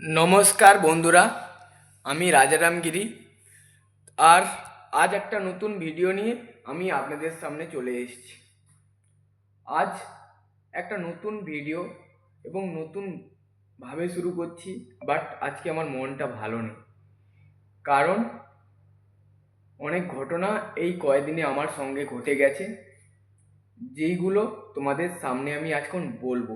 নমস্কার বন্ধুরা, আমি রাজারামগিরি। আর আজ একটা নতুন ভিডিও নিয়ে আমি আপনাদের সামনে চলে এসেছি। আজ একটা নতুন ভিডিও এবং নতুন ভাবে শুরু করছি বাট আজকে আমার মনটা ভালো নেই। কারণ অনেক ঘটনা এই কয়দিনে আমার সঙ্গে ঘটে গেছে, যেইগুলো তোমাদের সামনে আমি আজখন বলব।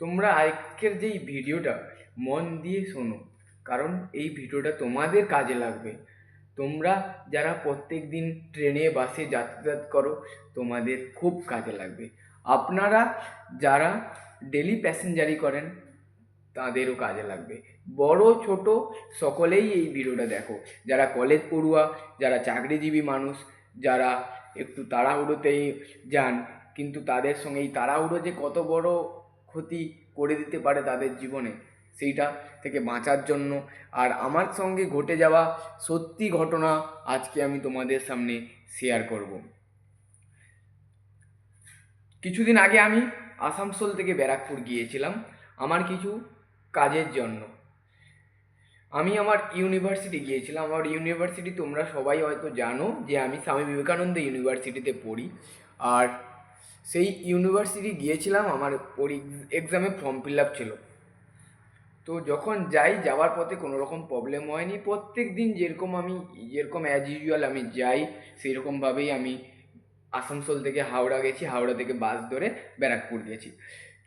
তোমরা আজকের যেই ভিডিওটা মন দিয়ে শোনো। কারণ এই ভিডিওটা তোমাদের কাজে লাগবে। তোমরা যারা প্রত্যেক দিন ট্রেনে, বাসে যাতায়াত করো, তোমাদের খুব কাজে লাগবে। আপনারা যারা ডেলি প্যাসেঞ্জারি করেন, তাদেরও কাজে লাগবে। বড়, ছোট সকলেই এই ভিডিওটা দেখো। যারা কলেজ পড়ুয়া, যারা চাকরিজীবী মানুষ, যারা একটু তাড়াহুড়োতেই যান, কিন্তু তাদের সঙ্গে এই তাড়াহুড়ো যে কত বড় ক্ষতি করে দিতে পারে তাদের জীবনে সেইটা থেকে বাঁচার জন্য। আর আমার সঙ্গে ঘটে যাওয়া সত্যি ঘটনা আজকে আমি তোমাদের সামনে শেয়ার করব। কিছুদিন আগে আমি আসানসোল থেকে ব্যারাকপুর গিয়েছিলাম আমার কিছু কাজের জন্য। আমি আমার ইউনিভার্সিটি গিয়েছিলাম। আমার ইউনিভার্সিটি তোমরা সবাই হয়তো জানো যে আমি স্বামী বিবেকানন্দ ইউনিভার্সিটিতে পড়ি। আর সেই ইউনিভার্সিটি গিয়েছিলাম, আমার পরি এক্সামে ফর্ম ফিল আপ ছিল। তো যখন যাই, যাওয়ার পথে কোনো রকম প্রবলেম হয়নি। প্রত্যেক দিন যেরকম আমি, যেরকম অ্যাজ ইউজুয়াল আমি যাই, সেরকমভাবেই আমি আসানসোল থেকে হাওড়া গেছি, হাওড়া থেকে বাস ধরে ব্যারাকপুর গেছি।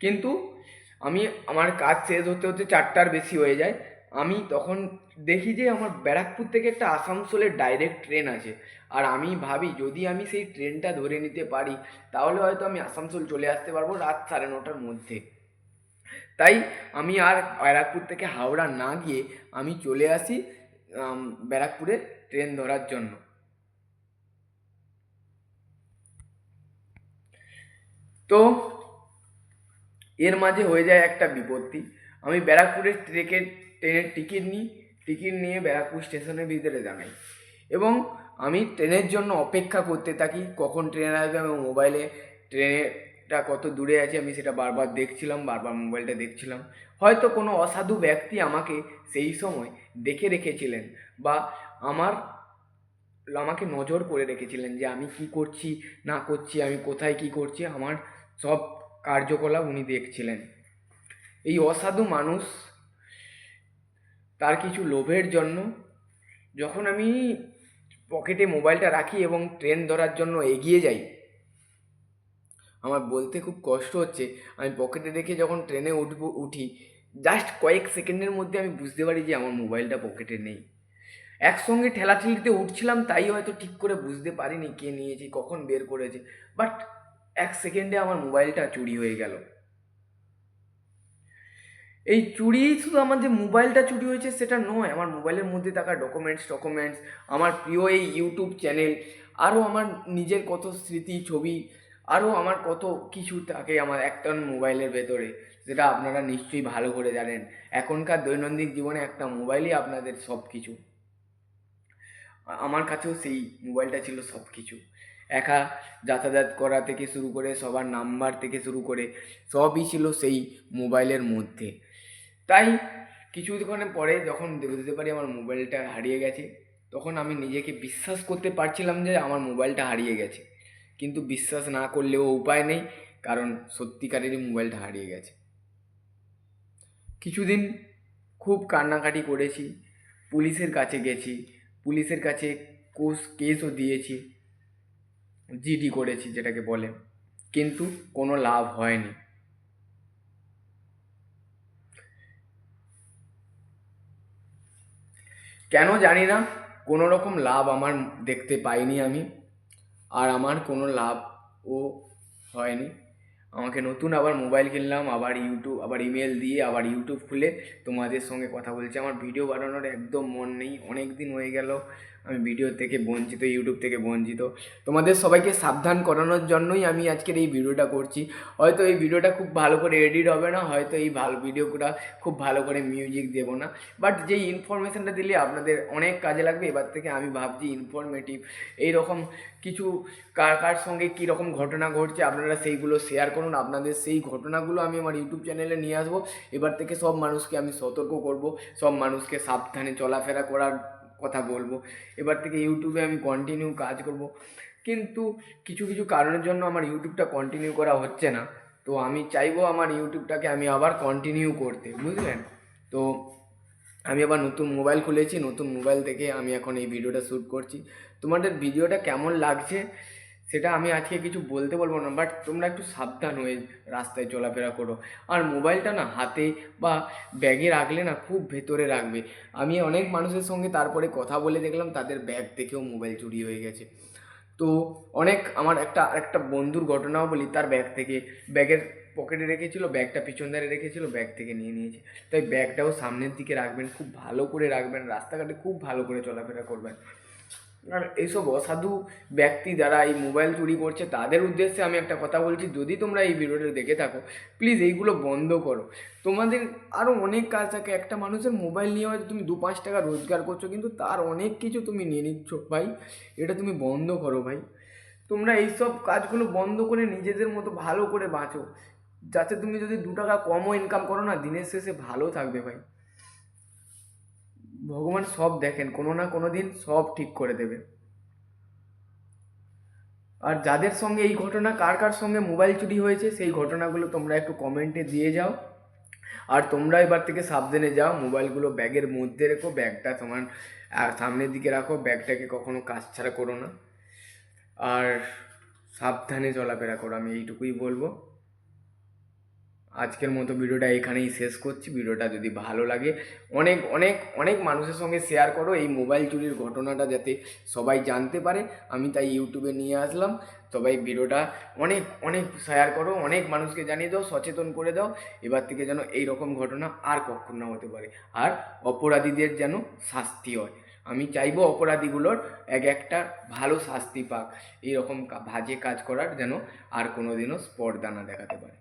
কিন্তু আমি, আমার কাজ শেষ হতে হতে চারটার বেশি হয়ে যায়। আমি তখন দেখি যে আমার ব্যারাকপুর থেকে একটা আসানসোলের ডাইরেক্ট ট্রেন আছে। আর আমি ভাবি, যদি আমি সেই ট্রেনটা ধরে নিতে পারি, তাহলে হয়তো আমি আসানসোল চলে আসতে পারব রাত সাড়ে নটার মধ্যে। তাই আমি আর ব্যারাকপুর থেকে হাওড়া না গিয়ে আমি চলে আসি ব্যারাকপুরে ট্রেন ধরার জন্য। তো এর মাঝে হয়ে যায় একটা বিপত্তি। আমি ব্যারাকপুরের ট্রেকের ট্রেনের টিকিট নিই, টিকিট নিয়ে ব্যারাকপুর স্টেশনের ভিতরে জানাই এবং আমি ট্রেনের জন্য অপেক্ষা করতে থাকি, কখন ট্রেন আসবে আমি মোবাইলে ট্রেনটা কত দূরে আছে আমি সেটা বারবার দেখছিলাম, বারবার মোবাইলটা দেখছিলাম। হয়তো কোনো অসাধু ব্যক্তি আমাকে সেই সময় দেখে রেখেছিলেন বা আমার আমাকে নজর করে রেখেছিলেন যে আমি কি করছি, না করছি, আমি কোথায় কি করছি, আমার সব কার্যকলাপ উনি দেখছিলেন। এই অসাধু মানুষ তার কিছু লোভের জন্য যখন আমি পকেটে মোবাইলটা রাখি এবং ট্রেন ধরার জন্য এগিয়ে যাই আমার বলতে খুব কষ্ট হচ্ছে। আমি পকেটে রেখে যখন ট্রেনে উঠবো, উঠি জাস্ট কয়েক সেকেন্ডের মধ্যে আমি বুঝতে পারি যে আমার মোবাইলটা পকেটে নেই। একসঙ্গে ঠেলাঠেলিতে উঠছিলাম, তাই হয়তো ঠিক করে বুঝতে পারিনি কে নিয়েছে, কখন বের করেছে বাট এক সেকেন্ডে আমার মোবাইলটা চুরি হয়ে গেল। এই চুরি শুধু আমার যে মোবাইলটা চুরি হয়েছে সেটা নয়, আমার মোবাইলের মধ্যে থাকা ডকুমেন্টস ডকুমেন্টস আমার প্রিয় এই ইউটিউব চ্যানেল আরও আমার নিজের কত স্মৃতি, ছবি আরও আমার কত কিছু থাকে আমার একটা মোবাইলের ভেতরে, যেটা আপনারা নিশ্চয়ই ভালো করে জানেন। এখনকার দৈনন্দিন জীবনে একটা মোবাইলই আপনাদের সব কিছু আমার কাছেও সেই মোবাইলটা ছিল সব কিছু একা যাতায়াত করা থেকে শুরু করে, সবার নাম্বার থেকে শুরু করে, সবই ছিল সেই মোবাইলের মধ্যে। তাই কিছুক্ষণ পরে যখন বুঝতে পারি আমার মোবাইলটা হারিয়ে গেছে, তখন আমি নিজেকে বিশ্বাস করতে পারছিলাম যে আমার মোবাইলটা হারিয়ে গেছে। কিন্তু বিশ্বাস না করলেও উপায় নেই, কারণ সত্যিকারেরই মোবাইলটা হারিয়ে গেছে। কিছুদিন খুব কান্নাকাটি করেছি, পুলিশের কাছে গেছি, পুলিশের কাছে কোস কেসও দিয়েছি, জিডি করেছি যেটাকে বলে, কিন্তু কোনো লাভ হয়নি। কেন জানি না, কোনো রকম লাভ আমার দেখতে পাইনি আমি। আর আমার কোনো লাভও হয়নি। আমাকে নতুন আবার মোবাইল কিনলাম, আবার ইউটিউব, আবার ইমেল দিয়ে, আবার ইউটিউব খুলে তোমাদের সঙ্গে কথা বলছি। আমার ভিডিও বানানোর একদম মন নেই। অনেক দিন হয়ে গেল আমি ভিডিও থেকে বঞ্চিত ইউটিউব থেকে বঞ্চিত। তোমাদের সবাইকে সাবধান করানোর জন্যই আমি আজকের এই ভিডিওটা করছি। হয়তো এই ভিডিওটা খুব ভালো করে এডিট হবে না, হয়তো এই ভালো ভিডিওটা খুব ভালো করে মিউজিক দেবো না। বাট যেই ইনফরমেশানটা দিলে আপনাদের অনেক কাজে লাগবে, এবার থেকে আমি ভাবছি ইনফরমেটিভ এইরকম কিছু কার কার সঙ্গে কীরকম ঘটনা ঘটছে আপনারা সেইগুলো শেয়ার করুন। আপনাদের সেই ঘটনাগুলো আমি আমার ইউটিউব চ্যানেলে নিয়ে আসব। এবার থেকে সব মানুষকে আমি সতর্ক করব, সব মানুষকে সাবধানে চলাফেরা করার কথা বলব। এবার থেকে ইউটিউবে আমি কন্টিনিউ কাজ করব। কিন্তু কিছু কিছু কারণের জন্য আমার ইউটিউবটা কন্টিনিউ করা হচ্ছে না। তো আমি চাইব আমার ইউটিউবটাকে আমি আবার কন্টিনিউ করতে, বুঝলেন? তো আমি আবার নতুন মোবাইল খুলেছি, নতুন মোবাইল থেকে আমি এখন এই ভিডিওটা শ্যুট করছি। তোমাদের ভিডিওটা কেমন লাগছে? সেটা আমি আজকে কিছু বলতে বলব না বাট তোমরা একটু সাবধান হয়ে রাস্তায় চলাফেরা করো। আর মোবাইলটা না হাতে বা ব্যাগে রাখলে না খুব ভেতরে রাখবে। আমি অনেক মানুষের সঙ্গে তারপরে কথা বলে দেখলাম, তাদের ব্যাগ থেকেও মোবাইল চুরি হয়ে গেছে। তো অনেক আমার একটা একটা বন্ধুর ঘটনাও বলি, তার ব্যাগ থেকে ব্যাগের পকেটে রেখেছিল ব্যাগটা পিছন ধারে রেখেছিল ব্যাগ থেকে নিয়ে নিয়েছে। তাই ব্যাগটাও সামনের দিকে রাখবেন, খুব ভালো করে রাখবেন, রাস্তাঘাটে খুব ভালো করে চলাফেরা করবেন। আর এইসব অসাধু ব্যক্তি যারা এই মোবাইল চুরি করছে, তাদের উদ্দেশ্যে আমি একটা কথা বলছি। যদি তোমরা এই ভিডিওটা দেখে থাকো প্লিজ এইগুলো বন্ধ করো। তোমাদের আরও অনেক কাজ থাকে। একটা মানুষের মোবাইল নিয়ে হয়তো তুমি দু পাঁচ টাকা রোজগার করছ, কিন্তু তার অনেক কিছু তুমি নিয়ে নিচ্ছ। ভাই, এটা তুমি বন্ধ করো ভাই। তোমরা এইসব কাজগুলো বন্ধ করে নিজেদের মতো ভালো করে বাঁচো। যাতে তুমি যদি দু টাকা কমও ইনকাম করো না, দিনের শেষে ভালো থাকবে ভাই। ভগবান সব দেখেন, কোনো না কোনো দিন সব ঠিক করে দেবে। আর যাদের সঙ্গে এই ঘটনা, কার কার সঙ্গে মোবাইল চুরি হয়েছে, সেই ঘটনাগুলো তোমরা একটু কমেন্টে দিয়ে যাও। আর তোমরা এবার থেকে সাবধানে যাও, মোবাইলগুলো ব্যাগের মধ্যে রেখো, ব্যাগটা তোমার সামনের দিকে রাখো, ব্যাগটাকে কখনো কাজ ছাড়া করো না। আর সাবধানে চলাফেরা করো, আমি এইটুকুই বলব। আজকের মতো ভিডিওটা এখানেই শেষ করছি। ভিডিওটা যদি ভালো লাগে, অনেক অনেক অনেক মানুষের সঙ্গে শেয়ার করো এই মোবাইল চুরির ঘটনাটা যাতে সবাই জানতে পারে। আমি তাই ইউটিউবে নিয়ে আসলাম। সবাই ভিডিওটা অনেক অনেক শেয়ার করো, অনেক মানুষকে জানিয়ে দাও, সচেতন করে দাও। এবার থেকে যেন এই রকম ঘটনা আর কখনো না হতে পারে। আর অপরাধীদের যেন শাস্তি হয়। আমি চাইব অপরাধীগুলোর এক একটা ভালো শাস্তি পাক। এইরকম বাজে কাজ করার যেন আর কোনো দিনও স্পর্ধা না দেখাতে পারে।